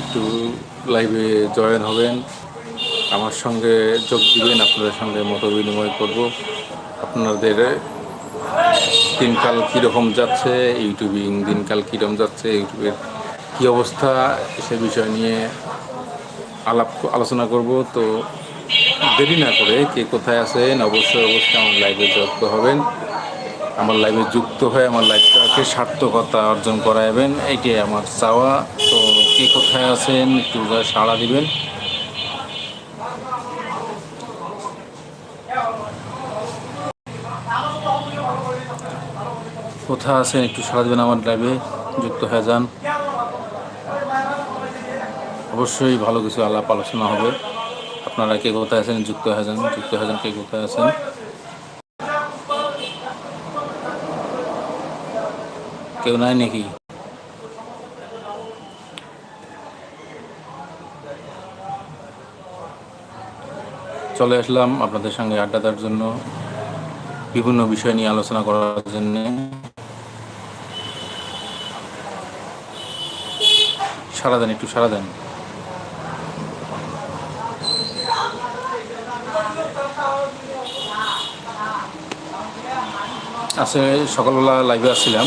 একটু লাইভে জয়েন হবেন। আমার সঙ্গে যোগ দিবেন, আপনাদের সঙ্গে মত বিনিময় করব। আপনাদের দিনকাল কীরকম যাচ্ছে, ইউটিউবিং দিনকাল কীরকম যাচ্ছে, ইউটিউবের কী অবস্থা, সে বিষয় নিয়ে আলাপ আলোচনা করব। তো দেরি না করে কে কোথায় আছেন, অবশ্যই অবশ্যই আমার লাইভে যুক্ত হবেন। আমার লাইভে যুক্ত হয়ে আমার লাইভটাকে সার্থকতা অর্জন করাবেন এইটাই আমার চাওয়া। তো কে কোথায় আছেন? একটু সাড়া দিবেন। কোথায় আছেন? একটু সাড়া দেবেন আমার লাইভে যুক্ত হয়ে যান। অবশ্যই ভালো কিছু আলাপ আলোচনা হবে। আপনারা কে কোথায় আছেন? যুক্ত হয়ে যান। যুক্ত হয়ে যান কে কোথায় আছেন? কেউ নাই নাকি? চলে আসলাম আপনাদের সঙ্গে আড্ডা দেওয়ার জন্য। বিভিন্ন বিষয় নিয়ে আলোচনা করার জন্য। সারা দেন, একটু সারা দেন। আছে সকালবেলা লাইভে আসছিলাম।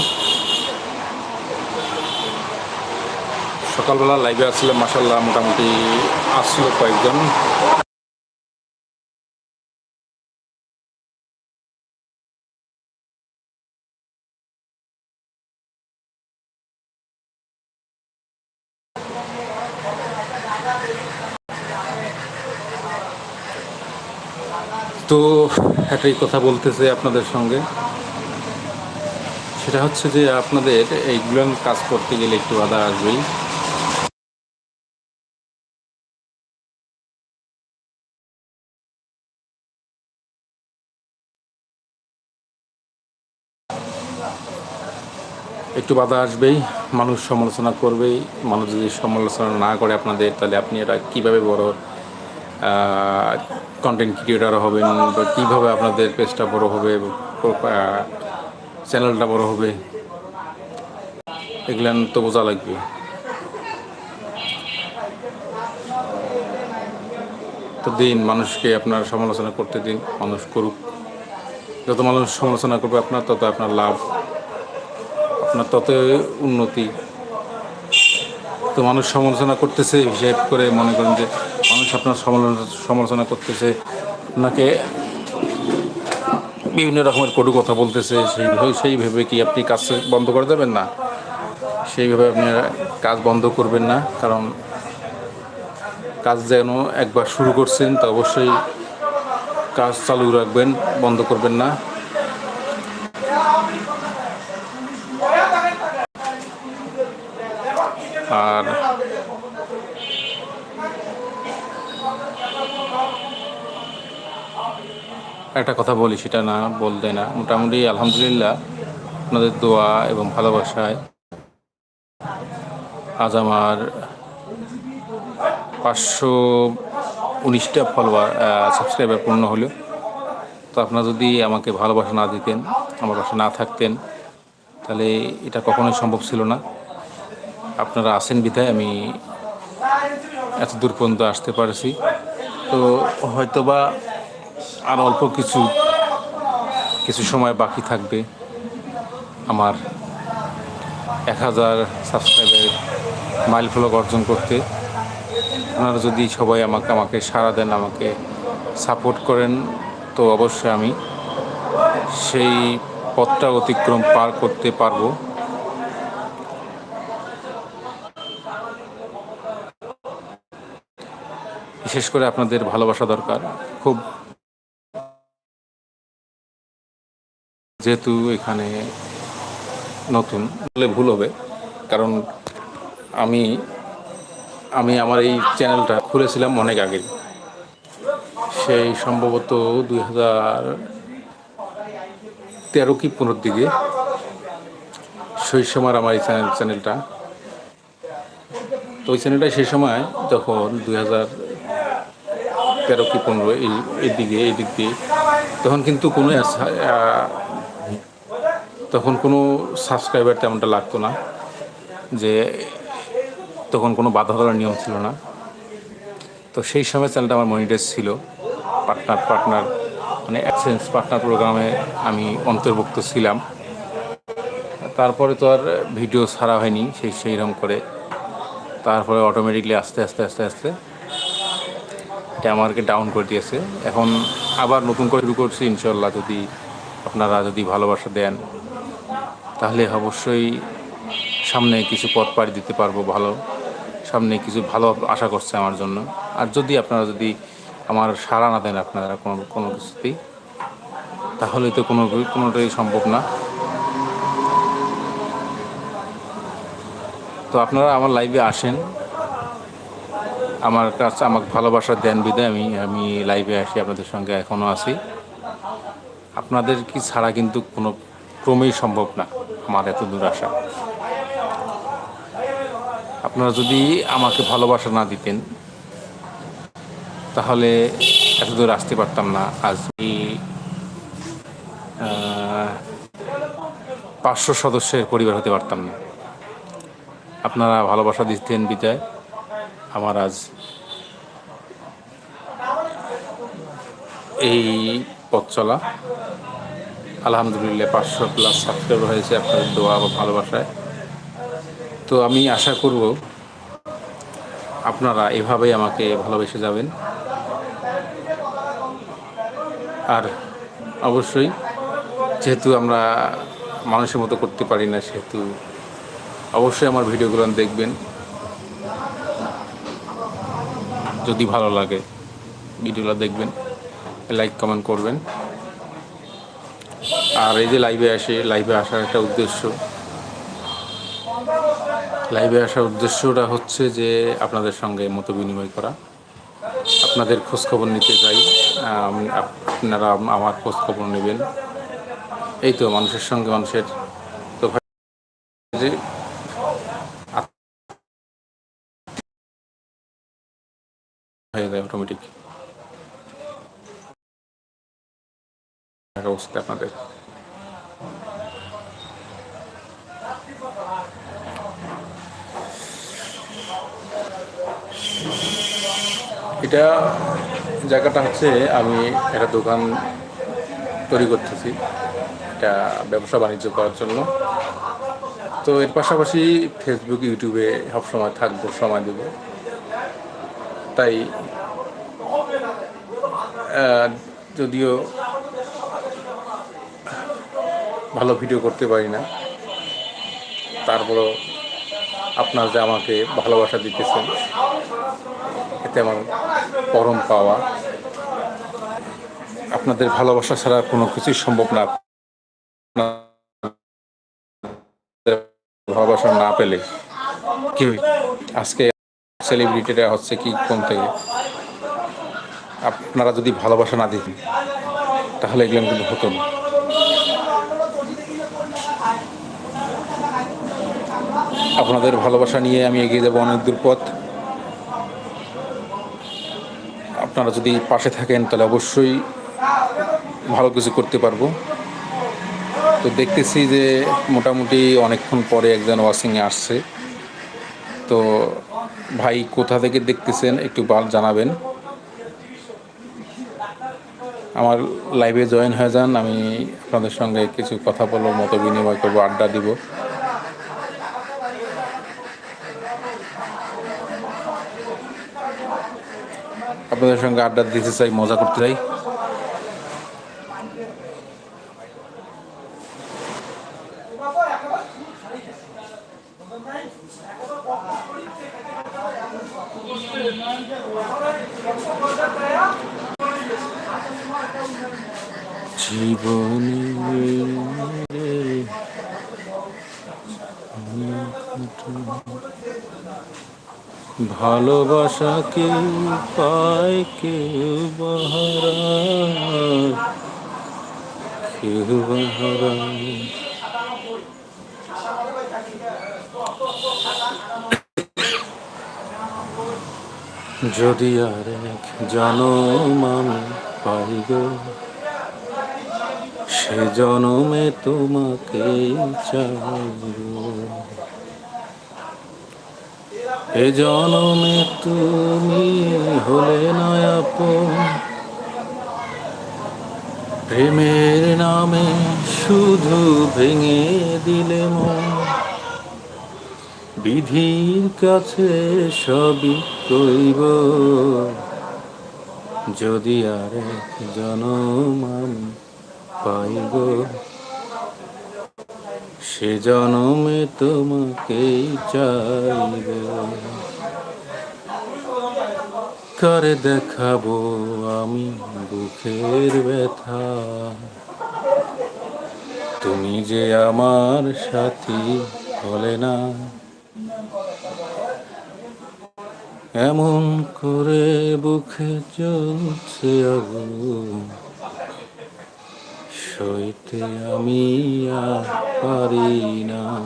সকালবেলা লাইভে আসছিলাম মাসাল্লাহ মোটামুটি আসছিল কয়েকজন। তো একটাই কথা বলতেছে আপনাদের সঙ্গে। সেটা হচ্ছে যে আপনাদের এইগুলো কাজ করতে গেলে একটু বাধা আসবেই। একটু বাধা আসবেই, মানুষ সমালোচনা করবেই। মানুষ যদি সমালোচনা না করে আপনাদের, তাহলে আপনি এটা কীভাবে বড় কন্টেন্ট ক্রিয়েটার হবেন বা কীভাবে আপনাদের পেজটা বড় হবে চ্যানেলটা বড় হবে, এগুলো তো বোঝা লাগবে। তো দিন মানুষকে আপনার সমালোচনা করতে দিন, মানুষ করুক। যত মানুষ সমালোচনা করবে, আপনার তত আপনার লাভ, আপনার তত উন্নতি। তো মানুষ সমালোচনা করতেছে হিসেব করে মনে করেন যে মানুষ আপনার সমালোচনা করতেছে। আপনাকে বিভিন্ন রকমের কটু কথা বলতেছে, সেই সেইভাবে কি আপনি কাজ বন্ধ করে দেবেন না? সেইভাবে আপনি কাজ বন্ধ করবেন না, কারণ কাজ যেন একবার শুরু করছেন, তা অবশ্যই কাজ চালু রাখবেন, বন্ধ করবেন না। আর একটা কথা বলি, সেটা না বলতে না। মোটামুটি আলহামদুলিল্লাহ, আপনাদের দোয়া এবং ভালোবাসায় আজ আমার পাঁচশো উনিশটা ফলোয়ার সাবস্ক্রাইবার পূর্ণ হলো। তো আপনারা যদি আমাকে ভালোবাসা না দিতেন, আমার পাশে না থাকতেন, তাহলে এটা কখনোই সম্ভব ছিল না। আপনারা আসেন বিধায় আমি এত দূর পর্যন্ত আসতে পারছি। তো হয়তোবা আর অল্প কিছু কিছু সময় বাকি থাকবে আমার এক হাজার সাবস্ক্রাইবার মাইল ফলক অর্জন করতে। আপনারা যদি সবাই আমাকে আমাকে সাড়া দেন, আমাকে সাপোর্ট করেন, তো অবশ্যই আমি সেই পথটা অতিক্রম পার করতে পারব। বিশেষ করে আপনাদের ভালোবাসা দরকার। খুব যেহেতু এখানে নতুন বলে ভুল হবে। কারণ আমি আমি আমার এই চ্যানেলটা খুলেছিলাম অনেক আগে সেই সম্ভবত দুই হাজার তেরো কি পনেরোর দিকে সেই সময় আমার এই চ্যানেল, চ্যানেলটা। তো ওই চ্যানেলটা সেই সময় যখন দুই হাজার তেরো কি পনেরো, এই এই দিকে এই দিক দিয়ে। তখন কিন্তু কোনো তখন কোনো সাবস্ক্রাইবার তেমনটা লাগতো না, যে তখন কোনো বাধা ধরার নিয়ম ছিল না। তো সেই সময় চ্যানেলটা আমার মনিটাইজ ছিল পার্টনার পার্টনার মানে অ্যাক্সেন্স পার্টনার প্রোগ্রামে আমি অন্তর্ভুক্ত ছিলাম। তারপরে তো আর ভিডিও ছাড়া হয়নি, সেই সেইরকম করে। তারপরে অটোমেটিকলি আস্তে আস্তে আস্তে আস্তে আমাকে ডাউন করে দিয়েছে। এখন আবার নতুন করে শুরু করছি ইনশাল্লাহ যদি আপনারা যদি ভালোবাসা দেন, তাহলে অবশ্যই সামনে কিছু পথ পাড়ি দিতে পারব ভালো। সামনে কিছু ভালো আশা করছে আমার জন্য। আর যদি আপনারা যদি আমার সাড়া না দেন আপনারা কোনো কোনো কিছুতেই, তাহলে তো কোনো, কোনোটাই সম্ভব না। তো আপনারা আমার লাইভে আসেন। আমার কাছে আমাকে ভালোবাসা দেন বিদায়। আমি আমি লাইভে আসি, আপনাদের সঙ্গে এখনও আছি। আপনাদের কি ছাড়া কিন্তু কোনো ক্রমেই সম্ভব না, আমার এত দূর আসা আপনারা যদি আমাকে ভালোবাসা না দিতেন, তাহলে এত দূর আসতে পারতাম না। আজ পাঁচশো সদস্যের পরিবার হতে পারতাম না। আপনারা ভালোবাসা দিতেন বিদায়। আমার আজ এই পথ চলা। আলহামদুলিল্লাহ পাঁচশো প্লাস সাবস্ক্রাইবার হয়েছে আপনাদের দোয়া বা ভালোবাসায়। তো আমি আশা করব আপনারা এভাবেই আমাকে ভালোবেসে যাবেন। আর অবশ্যই, যেহেতু আমরা মানুষের মতো করতে পারি না, সেহেতু অবশ্যই আমার ভিডিওগুলো দেখবেন। যদি ভালো লাগে ভিডিওগুলো দেখবেন লাইক কমেন্ট করবেন। আর এই যে লাইভে আসে লাইভে আসার একটা উদ্দেশ্য। লাইভে আসার উদ্দেশ্যটা হচ্ছে যে আপনাদের সঙ্গে মত বিনিময় করা। আপনাদের খোঁজখবর নিতে চাই। আপনারা আমার খোঁজখবর নেবেন। এই তো মানুষের সঙ্গে মানুষের তো ভাই যে হয়ে যায় অটোমেটিক অবস্থা আপনাদের। এটা জায়গাটা হচ্ছে, আমি একটা দোকান তৈরি করতেছি। এটা ব্যবসা বাণিজ্য করার জন্য। তো এর পাশাপাশি ফেসবুক ইউটিউবে সবসময় থাকব, সময় দেব। তাই যদিও ভালো ভিডিও করতে পারি না, তারপরও আপনার যে আমাকে ভালোবাসা দিতেছেন, এতে আমার পরম পাওয়া। আপনাদের ভালোবাসা ছাড়া কোনো কিছুই সম্ভব না। ভালোবাসা না পেলে কি আজকে সেলিব্রিটিরা হচ্ছে কি কোন থেকে আপনারা যদি ভালোবাসা না দিতেন, তাহলে এগুলো কিন্তু হতো না। আপনাদের ভালোবাসা নিয়ে আমি এগিয়ে যাব অনেক দূর পথ। আপনারা যদি পাশে থাকেন, তাহলে অবশ্যই ভালো কিছু করতে পারব। তো দেখতেছি যে মোটামুটি অনেকক্ষণ পরে একজন ওয়াশিংয়ে আসছে। তো ভাই কোথা থেকে দেখতেছেন একটু জানাবেন। আমার লাইভে জয়েন হয়ে যান, আমি আপনাদের সঙ্গে কিছু কথা বলব, মতো বিনিময় করব, আড্ডা দিব। আপনাদের সঙ্গে আড্ডা দিতে চাই, মজা করতে চাই। জীবনে ভালোবাসা কেউ পায় কেউ বাহারায় কেউ বাহারায় যদি আর এক জনম আমি পাই গো, সে জনমে তোমাকে এ জনমে তুমি হলে নয়াপন প্রেমের নামে শুধু ভেঙে দিলে মন। বিধির কাছে সবই কইব, যদি আর জনম পাইব, সে জনমে তোমাকেই চাইব। করে দেখাবো আমি বুকের ব্যথা। তুমি যে আমার সাথী হলে না এমন করে বুকে চলছে আগুন। সইতে আমি আর পারি না।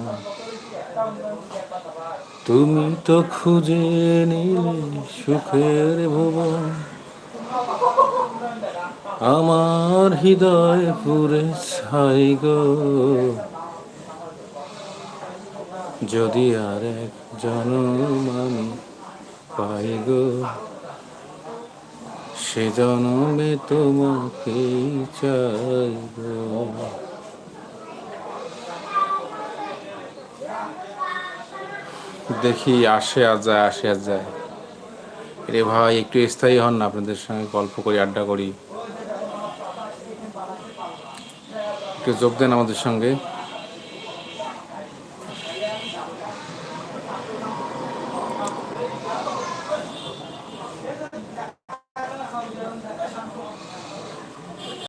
তুমি তো খুঁজে নিলে সুখের ভুবন। আমার হৃদয় পুরে ছাই গো। যদি আর এক জনম পাই গো সে জনমে তোমাকে চাইব। দেখি আসে আর যায়, আসে আর যায়। রে ভাই, একটু স্থায়ী হন না, আপনাদের সঙ্গে গল্প করি, আড্ডা করি। একটু যোগ দেন আমাদের সঙ্গে।